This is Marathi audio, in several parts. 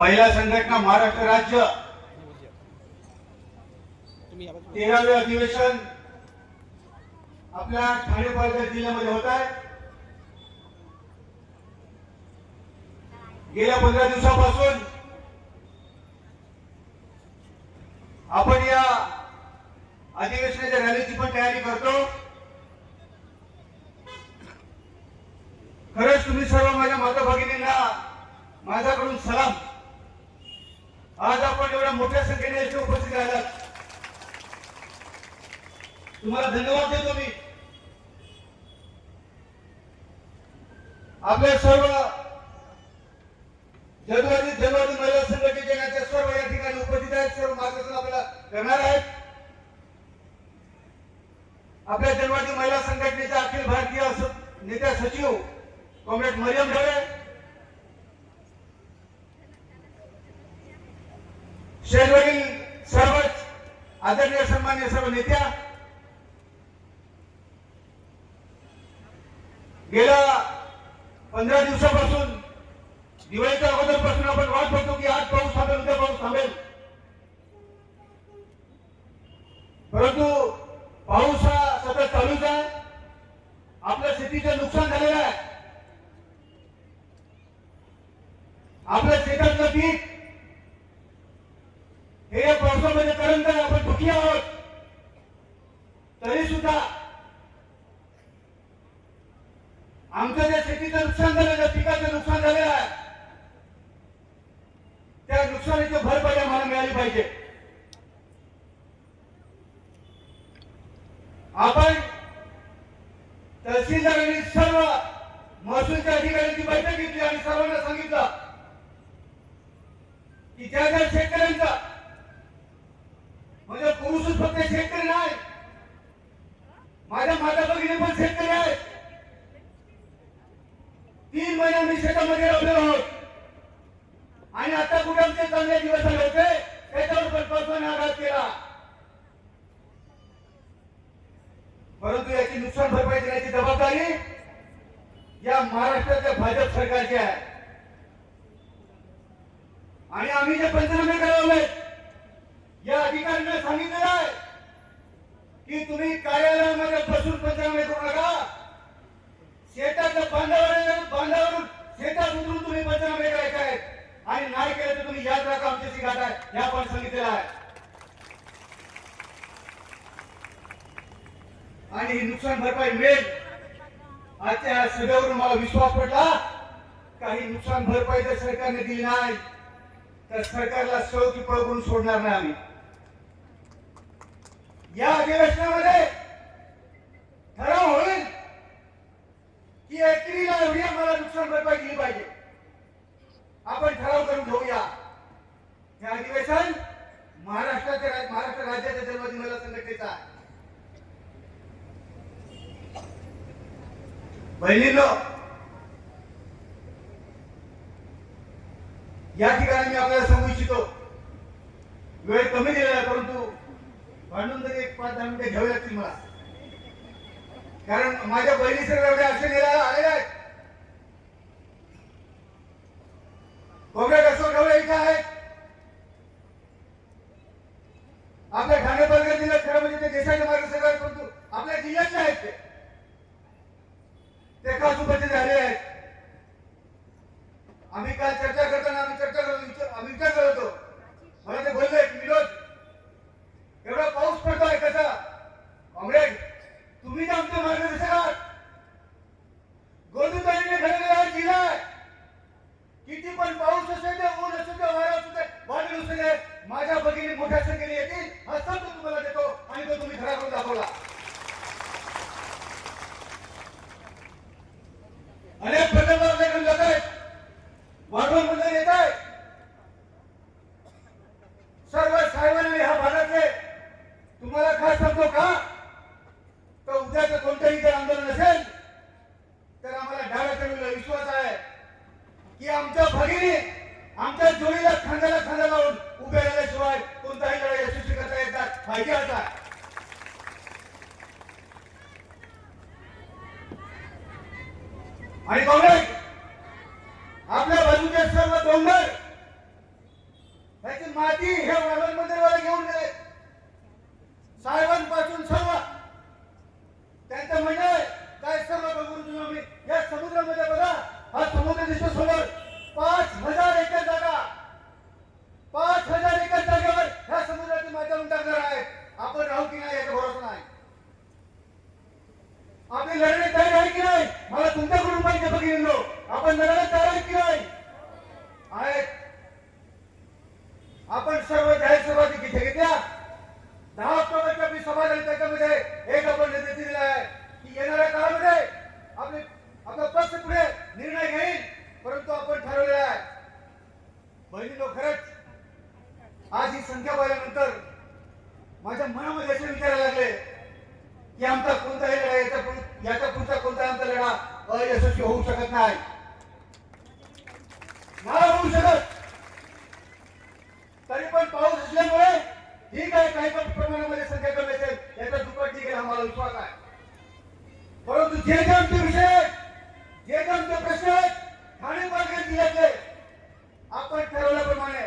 महिला संघटना महाराष्ट्र राज्य. तेरावे अधिवेशन आपल्या ठाणे पालघर जिल्ह्यामध्ये होत आहे. गेल्या पंधरा दिवसापासून आपण या अधिवेशनाच्या रॅलीची पण तयारी करतो खरंच तुम्ही सर्व माझ्या माता भगिनींना माझ्याकडून सलाम आज आपण एवढ्या मोठ्या संख्येने इथे उपस्थित राहिलात. तुम्हाला धन्यवाद देतो मी. आपल्या सर्व जनवादी जनवादी महिला संघटनेच्या सर्व या ठिकाणी उपस्थित आहेत सर्व मार्गदर्शन आपल्याला करणार आहेत आपल्या जनवादी महिला संघटनेच्या अखिल भारतीय स- नेत्या सचिव कॉम्रेड मरियम ढळे शहरवरील सर्वच आदरणीय सन्मान्य सर्व नेत्या गेल्या पंधरा दिवसापासून दिवाळीच्या अगोदरपासून आपण वाट बघतो की आज पाऊस थांबेल उद्या पाऊस थांबेल. परंतु पाऊस हा सतत चालूच आहे आपल्या शेतीचं नुकसान झालेलं आहे आपल्या शेतातलं पीक हे या पावसामध्ये करंत काय? आपण दुखी आहोत. तरी सुद्धा आमचं ज्या शेतीचं नुकसान झालं ज्या पिकाचं नुकसान झालेलं आहे त्या नुकसानीची भरपाई आम्हाला मिळाली पाहिजे. आपण शेतकरी नाही माझ्या माता भगिनी पण शेतकरी आहे तीन महिने मी शेतामध्ये राहिलो आहोत. आणि आता कुठे आमचे चांगले दिवस आले होते त्याच्यावर पण आघात केला. परंतु याची नुकसान भरपाई देण्याची जबाबदारी या महाराष्ट्राच्या भाजप सरकारची आहे. आणि आम्ही जे पंचनामे करावले या अधिकाऱ्यांना सांगितलं की तुम्ही कार्यालयामध्ये बसून पंचनामे करू नका. शेताच्या बांधावर बांधावरून शेतात उतरून तुम्ही पंचनामे करायचे आहेत. आणि नाही केलं तर तुम्ही याद राखा आमच्याशी गाठ आहे. हे आपण सांगितलेलं आहे. आणि नुकसान भरपाई मिळेल. आजच्या सभेवरून मला विश्वास पडला. काही नुकसान भरपाई जर सरकारने दिली नाही तर सरकारला शेवटी पळ करून सोडणार नाही आम्ही. या अधिवेशनामध्ये ठराव होईल की एकरीला एवढी आम्हाला नुकसान भरपाई दिली पाहिजे. आपण ठराव करून घेऊया. हे अधिवेशन महाराष्ट्राच्या राज- महाराष्ट्र राज्याच्या जन्मदिन महिला संघटनेचा आहे. बहिणींनो या ठिकाणी मी आपल्याला सांगू इच्छितो वेळ कमी दिलेला परंतु म्हणून तरी एक पाच दहा मिनिटं घ्यावे लागतील मला. कारण माझ्या बहिणी सर्व एवढ्या असे नेला आलेले आहेत. कॉम्रेड कसं ढवळे इथे आहेत आपल्या ठाणे पालघर जिल्ह्यात खरं म्हणजे ते देशाचे मार्गदर्शक आहेत परंतु आपल्या जिल्ह्यातले आहेत ते ते खास उपस्थित झालेले आहेत आम्ही काल चर्चा करताना आम्ही चर्चा करत विचार- आम्ही विचार करत होतो मला ते बोलले की विनोद एवढा पाऊस पडतोय कसा कॉम्रेड तुम्ही तर आमचे मार्गदर्शक आहात गोदूताईने घडलेला हा जिल्हा आहे किती पण पाऊस असेल ते ऊन असेल ते वारा असू दे वादळ असू दे माझ्या भगिनी मोठ्या संख्येने येतील हा शब्द तुम्हाला देतो आणि तो तुम्ही खरा करून दाखवला अनेक प्रकल्प आपल्याकडे जात आहेत वाढवून मध्ये येत आहे सर्व साहेबांनी ह्या भागातले तुम्हाला का? तर उद्याचं कोणतंही जर आंदोलन असेल तर आम्हाला डाव्या विश्वास आहे की आमच्या भगिनी आमच्या जोडीला खांद्याला खांदा लावून उभे राहिल्याशिवाय कोणताही लढाई यशस्वी करता येतात पाहिजे आता आणि काँग्रेस आपल्या बाजूचे सर्व डोंगर माती हे वालन मंदिरवाला घेऊन गेले साहेबांपासून सर्व त्यांचं म्हणणं आहे काय सर्व बघून तुम्ही आम्ही या समुद्रामध्ये बघा हा समुद्र दिसतो समोर पाच हजार एकर जागा पाच हजार एकर जागेवर ह्या समुद्राची माता टाकणार आहे आपण राहू की नाही याचा भरोसा नाही आपली लढण्याची तयारी आहे की नाही मला तुमच्याकडून माहिती आपण लढायला तयार की नाही आहेत. आपण सर्व जाहीर सभा तिथे घेतल्या. दहा ऑक्टोबरच्या मी सभा झाली त्याच्यामध्ये एक आपण निर्णय दिलेला आहे की येणाऱ्या काळामध्ये आपले आपला पक्ष पुढे निर्णय घेईल परंतु आपण ठरवलेला आहे. बहिणी लोक खरंच आज ही संख्या पाहिल्यानंतर माझ्या मनामध्ये असे विचारायला लागले की आमचा कोणताही लढा याचा पुढ- याचा पुढचा कोणताही आमचा लढा अयशस्वी होऊ शकत नाही. नाही होऊ शकत. तरी पण पाऊस असल्यामुळे ठीक आहे काही पण प्रमाणामध्ये संख्या कमी असेल याचा दुप्पट ठीक आहे आम्हाला विश्वास आहे. परंतु जे जे आमचे विषय जे जे आमचे प्रश्न आहेत ठाणे पालघर जिल्ह्यातले आपण ठरवल्याप्रमाणे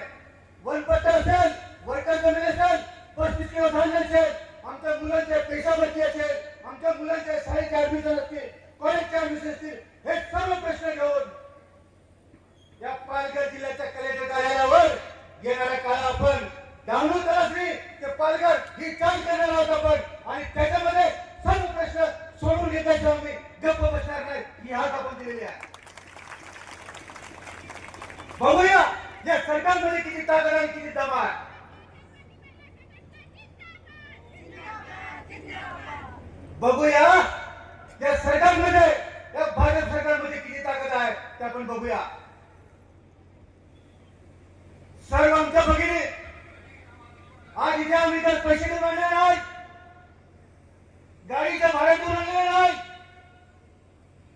वनपट्टा असेल वर्कर जमीन असेल पस्तीस किलो धान्य असेल आमच्या मुलांचे पैसा भरती असेल आमच्या मुलांचे शाळेचे ऍडमिशन असतील कॉलेजच्या ऍडमिशन असतील हे सर्व प्रश्न घेऊन या पालघर जिल्ह्याच्या कलेक्टर कार्यालयावर येणाऱ्या काळा आपण डहाणू तलासरी ते पालघर ही काम करणार आहोत आपण. आणि त्याच्यामध्ये सर्व प्रश्न सोडून घेण्याशिवाय आम्ही गप्प बसणार नाही. ही हात आपण दिलेली आहे. बघूया या सरकारमध्ये किती ताकद आणि किती दमा आहे. बघूया या सरकारमध्ये या भाजप सरकारमध्ये किती ताकद आहे ते बघूया. सर्व आमच्या भगिनी आज इथे आम्ही तर पैसे देऊन आणले नाही गाडीच्या भाड्यातून आणले नाही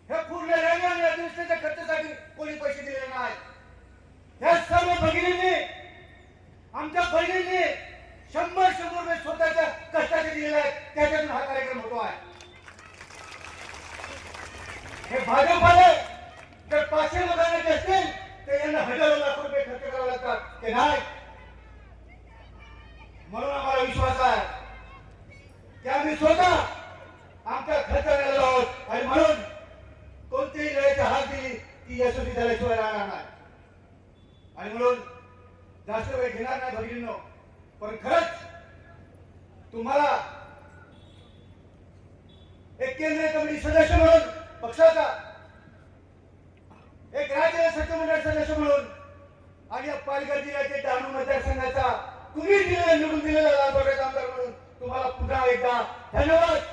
हे पूर्ण रेल्वे आणि अतिवृष्टीच्या खर्चासाठी कोणी पैसे दिलेले नाही. ह्या सर्व भगिनींनी आमच्या बहिणींनी शंभर शंभर रुपये स्वतःच्या कष्टाचे दिलेले आहेत. त्याच्यातून हा कार्यक्रम होतो आहे हे भाजपाने जर पाचशे लोकांना असतील तर यांना हजारो लाख रुपये खर्च करावे लागतात. ते नाही. म्हणून आम्हाला विश्वास आहे. की आम्ही स्वतः आमचा खर्च राहिलो आहोत. आणि म्हणून कोणतीही लढाईची हात दिली ती यशस्वी झाल्याशिवाय राहणार नाही. आणि म्हणून जास्त वेळ घेणार नाही भगिनींनो. पण खरंच तुम्हाला एक केंद्रीय कमिटी सदस्य म्हणून पक्षाचा एक राज्य सचिव मंडळ सदस्य म्हणून महापालिका जिल्ह्याचे डहाणू मतदारसंघाचा तुम्ही दिलेला निवडून दिलेला लालबागेचा आमदार म्हणून तुम्हाला पुन्हा एकदा धन्यवाद.